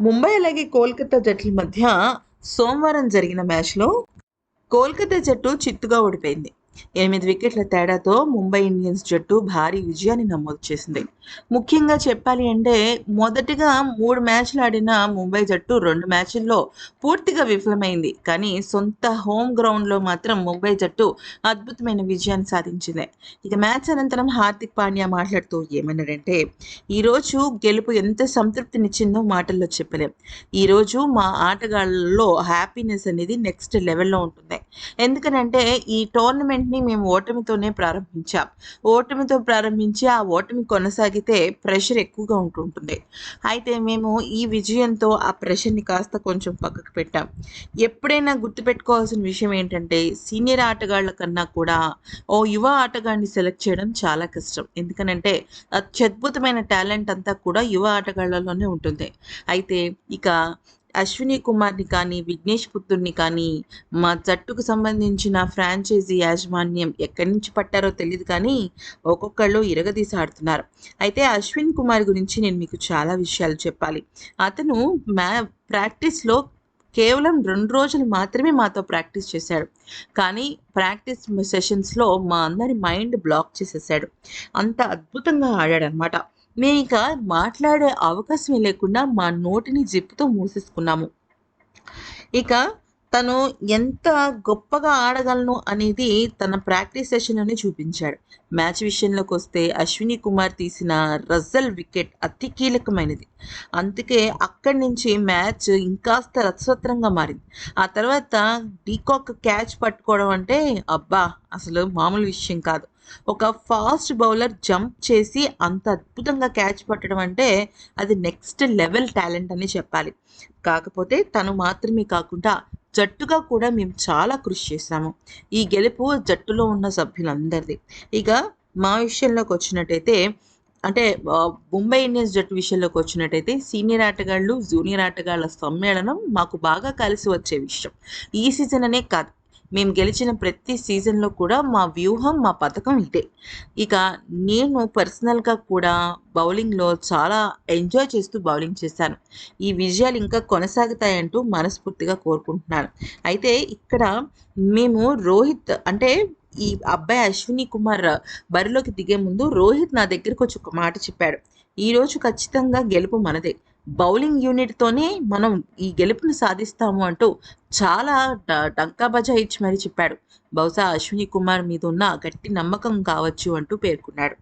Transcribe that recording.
ముంబై అలాగే కోల్కతా జట్ల మధ్య సోమవారం జరిగిన మ్యాచ్లో కోల్కతా జట్టు చిత్తుగా ఓడిపోయింది. ఎనిమిది వికెట్ల తేడాతో ముంబై ఇండియన్స్ జట్టు భారీ విజయాన్ని నమోదు చేసింది. ముఖ్యంగా చెప్పాలి అంటే మొదటిగా మూడు మ్యాచ్లు ఆడిన ముంబై జట్టు రెండు మ్యాచ్ల్లో పూర్తిగా విఫలమైంది. కానీ సొంత హోమ్ గ్రౌండ్లో మాత్రం ముంబై జట్టు అద్భుతమైన విజయాన్ని సాధించింది. ఇక మ్యాచ్ అనంతరం హార్దిక్ పాండ్యా మాట్లాడుతూ ఏమన్నాడంటే ఈరోజు గెలుపు ఎంత సంతృప్తినిచ్చిందో మాటల్లో చెప్పలేం. ఈరోజు మా ఆటగాళ్ళలో హ్యాపీనెస్ అనేది నెక్స్ట్ లెవెల్లో ఉంటుంది. ఎందుకనంటే ఈ టోర్నమెంట్ టోర్నమెంట్ని మేము ఓటమితోనే ప్రారంభించాం. ఓటమితో ప్రారంభించి ఆ ఓటమి కొనసాగితే ప్రెషర్ ఎక్కువగా ఉంటుంటుంది. అయితే మేము ఈ విజయంతో ఆ ప్రెషర్ని కాస్త కొంచెం పక్కకు పెట్టాం. ఎప్పుడైనా గుర్తుపెట్టుకోవాల్సిన విషయం ఏంటంటే సీనియర్ ఆటగాళ్ళ కన్నా కూడా ఓ యువ ఆటగాడిని సెలెక్ట్ చేయడం చాలా కష్టం. ఎందుకనంటే అత్యద్భుతమైన టాలెంట్ అంతా కూడా యువ ఆటగాళ్ళలోనే ఉంటుంది. అయితే ఇక అశ్విని కుమార్ని కానీ విఘ్నేష్ పుత్రుడిని కానీ మా జట్టుకు సంబంధించిన ఫ్రాంచైజీ యాజమాన్యం ఎక్కడి నుంచి పట్టారో తెలియదు కానీ ఒక్కొక్కళ్ళు ఇరగదీసి ఆడుతున్నారు అయితే అశ్విన్ కుమార్ గురించి నేను మీకు చాలా విషయాలు చెప్పాలి. అతను మ్యా ప్రాక్టీస్లో కేవలం రెండు రోజులు మాత్రమే మాతో ప్రాక్టీస్ చేశాడు. కానీ ప్రాక్టీస్ సెషన్స్లో మా అందరి మైండ్ బ్లాక్ చేసేసాడు. అంత అద్భుతంగా ఆడాడు అనమాట మేము ఇక మాట్లాడే అవకాశమే లేకుండా మా నోటిని జిప్పుతో మూసేసుకున్నాము. ఇక తను ఎంత గొప్పగా ఆడగలను అనేది తన ప్రాక్టీస్ సెషన్లోనే చూపించాడు. మ్యాచ్ విషయంలోకి వస్తే అశ్విని కుమార్ తీసిన రజల్ వికెట్ అతి కీలకమైనది. అందుకే అక్కడి నుంచి మ్యాచ్ ఇంకాస్త రసవత్రంగా మారింది. ఆ తర్వాత డీకాక్ క్యాచ్ పట్టుకోవడం అంటే అబ్బా అసలు మామూలు విషయం కాదు. ఒక ఫాస్ట్ బౌలర్ జంప్ చేసి అంత అద్భుతంగా క్యాచ్ పట్టడం అంటే అది నెక్స్ట్ లెవెల్ టాలెంట్ అని చెప్పాలి. కాకపోతే తను మాత్రమే కాకుండా జట్టుగా కూడా మేము చాలా కృషి చేశాము. ఈ గెలుపు జట్టులో ఉన్న సభ్యులందరిది. ఇక మా విషయంలోకి వచ్చినట్టయితే అంటే ముంబై ఇండియన్స్ జట్టు విషయంలోకి వచ్చినట్టయితే సీనియర్ ఆటగాళ్ళు జూనియర్ ఆటగాళ్ళ సమ్మేళనం మాకు బాగా కలిసి వచ్చే విషయం. ఈ సీజన్ అనే కాదు. మేము గెలిచిన ప్రతి సీజన్లో కూడా మా వ్యూహం మా పథకం ఇదే. ఇక నేను పర్సనల్గా కూడా బౌలింగ్లో చాలా ఎంజాయ్ చేస్తూ బౌలింగ్ చేశాను. ఈ విజయాలు ఇంకా కొనసాగుతాయంటూ మనస్ఫూర్తిగా కోరుకుంటున్నాను. అయితే ఇక్కడ మేము రోహిత్ అంటే ఈ అబ్బాయి అశ్విని కుమార్ బరిలోకి దిగే ముందు రోహిత్ నా దగ్గరికి వచ్చి ఒక మాట చెప్పాడు. ఈరోజు ఖచ్చితంగా గెలుపు మనదే. బౌలింగ్ యూనిట్తోనే మనం ఈ గెలుపుని సాధిస్తాము అంటూ చాలా డంకా బజా ఇచ్చి మరీ చెప్పాడు. బహుశా అశ్విని కుమార్ మీద ఉన్న గట్టి నమ్మకం కావచ్చు అంటూ పేర్కొన్నాడు.